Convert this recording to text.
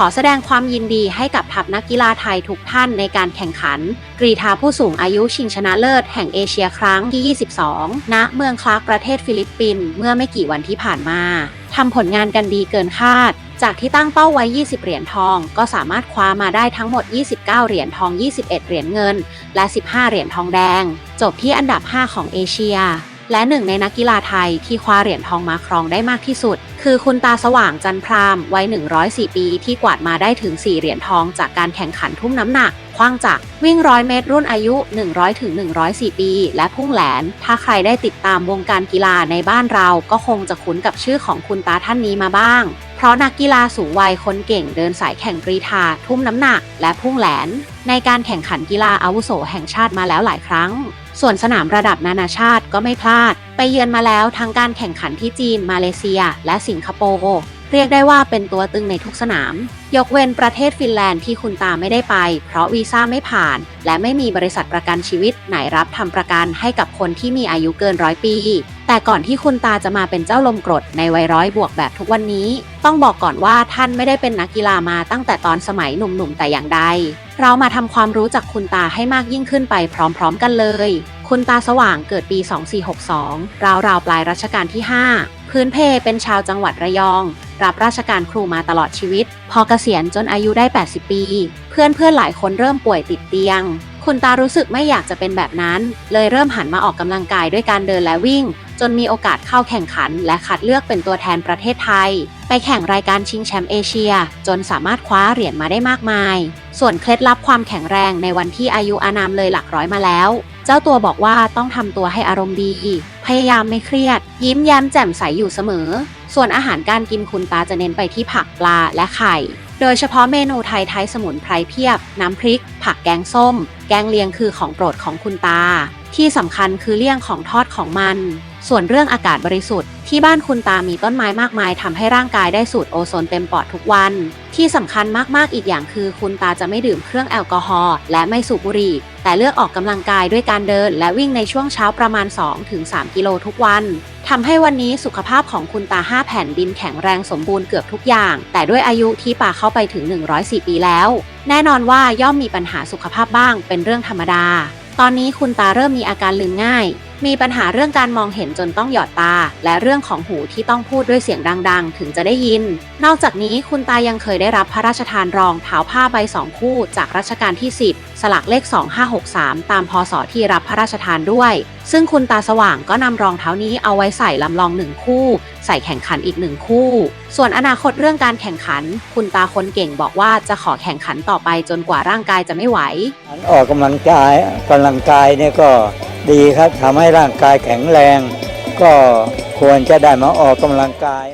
ขอแสดงความยินดีให้กับทัพนักกีฬาไทยทุกท่านในการแข่งขัน กรีฑาผู้สูงอายุชิงชนะเลิศแห่งเอเชียครั้งที่ 22 ณ เมืองคลาร์กประเทศฟิลิปปินส์เมื่อไม่กี่วันที่ผ่านมาทำผลงานกันดีเกินคาด จากที่ตั้งเป้าไว้ 20 เหรียญทอง ก็สามารถคว้ามาได้ทั้งหมด 29 เหรียญทอง 21 เหรียญเงิน และ 15 เหรียญทองแดง จบที่อันดับ 5 ของเอเชีย และหนึ่งในนักกีฬาไทยที่คว้าเหรียญทองมาครองได้มากที่สุด คือคุณตาสว่างจันพรามวัย 104 ปีที่กวาดมาได้ถึง 4 เหรียญทองจากการแข่งขันทุ่มน้ำหนักคว้างจักวิ่งร้อยเมตรรุ่นอายุ 100ถึง104 ปี และพุ่งแหลน ถ้าใครได้ติดตามวงการกีฬาในบ้านเราก็คงจะคุ้นกับชื่อของคุณตาท่านนี้มาบ้าง เพราะนักกีฬาสูงวัยคนเก่งเดินสายแข่งกรีฑาทุ่มน้ำหนัก และพุ่งแหลน ในการแข่งขันกีฬาอาวุโสแห่งชาติมาแล้วหลายครั้ง ส่วนสนามระดับนานาชาติก็ไม่พลาด ไปเยือนมาแล้วทั้งการแข่งขันที่จีน มาเลเซีย และสิงคโปร์เรียกได้ว่าเป็นตัวตึงในทุกสนาม ยกเว้นประเทศฟินแลนด์ที่คุณตาไม่ได้ไป เพราะวีซ่าไม่ผ่าน และไม่มีบริษัทประกันชีวิตไหนรับทำประกันให้กับคนที่มีอายุเกินร้อยปี แต่ก่อนที่คุณตาจะมาเป็นเจ้าลมกรดในวัยร้อยบวกแบบทุกวันนี้ ต้องบอกก่อนว่าท่านไม่ได้เป็นนักกีฬามาตั้งแต่ตอนสมัยหนุ่มๆแต่อย่างใด เรามาทำความรู้จักคุณตาให้มากยิ่งขึ้นไปพร้อมๆกันเลย คุณตาสว่างเกิดปี 2462 ราวๆปลายรัชกาลที่ 5 พื้นเพเป็นชาวจังหวัดระยองรับราชการครูมาตลอดชีวิต พอเกษียณจนอายุได้ 80 ปี เพื่อนเพื่อนๆหลายคนเริ่มป่วยติดเตียง คุณตารู้สึกไม่อยากจะเป็นแบบนั้น เลยเริ่มหันมาออกกำลังกายด้วยการเดินและวิ่ง จนมีโอกาสเข้าแข่งขัน และคัดเลือกเป็นตัวแทนประเทศไทย ไปแข่งรายการชิงแชมป์เอเชีย จนสามารถคว้าเหรียญมาได้มากมาย ส่วนเคล็ดลับความแข็งแรงในวันที่อายุอานามเลยหลักร้อยมาแล้ว เจ้าตัวบอกว่าต้องทำตัวให้อารมณ์ดี พยายามไม่เครียด ยิ้มแย้มแจ่มใสอยู่เสมอ ส่วนอาหารการกินคุณตาจะเน้นไปที่ผักปลาและไข่ โดยเฉพาะเมนูไทยไทยสมุนไพรเพียบ น้ำพริก ผักแกงส้ม แกงเลียงคือของโปรดของคุณตา ที่สำคัญคือเลี่ยงของทอดของมัน ส่วนเรื่องอากาศบริสุทธิ์ ที่บ้านคุณตามีต้นไม้มากมายทำให้ร่างกายได้สูดโอโซนเต็มปอดทุกวัน ที่สำคัญมากๆอีกอย่างคือคุณตาจะไม่ดื่มเครื่องแอลกอฮอล์และไม่สูบบุหรี่ แต่เลือกออกกำลังกายด้วยการเดิน และวิ่งในช่วงเช้าประมาณ 2-3 กิโลทุกวัน ทำให้วันนี้สุขภาพของคุณตา 5 แผ่นดินแข็งแรงสมบูรณ์เกือบทุกอย่าง แต่ด้วยอายุที่ป่าเข้าไปถึง 104 ปีแล้ว แน่นอนว่าย่อมมีปัญหาสุขภาพบ้างเป็นเรื่องธรรมดา ตอนนี้คุณตาเริ่มมีอาการลืมง่าย มีปัญหาเรื่องการมองเห็นจนต้องหยอดตา และเรื่องของหูที่ต้องพูดด้วยเสียงดังๆ ถึงจะได้ยิน นอกจากนี้คุณตายังเคยได้รับพระราชทานรองเท้าผ้าใบสองคู่ จากรัชกาลที่ 10 สลักเลข 2563 ตามพศที่รับพระราชทานด้วย ซึ่งคุณตาสว่างก็นำรองเท้านี้เอาไว้ใส่ลำลองหนึ่งคู่ ใส่แข่งขันอีกหนึ่งคู่ ส่วนอนาคตเรื่องการแข่งขัน คุณตาคนเก่งบอกว่าจะขอแข่งขันต่อไปจนกว่าร่างกายจะไม่ไหวออกกำลังกายกำลังกายเนี่ยก็ ดีครับทำให้ร่างกายแข็งแรง ก็ควรจะได้มาออกกำลังกาย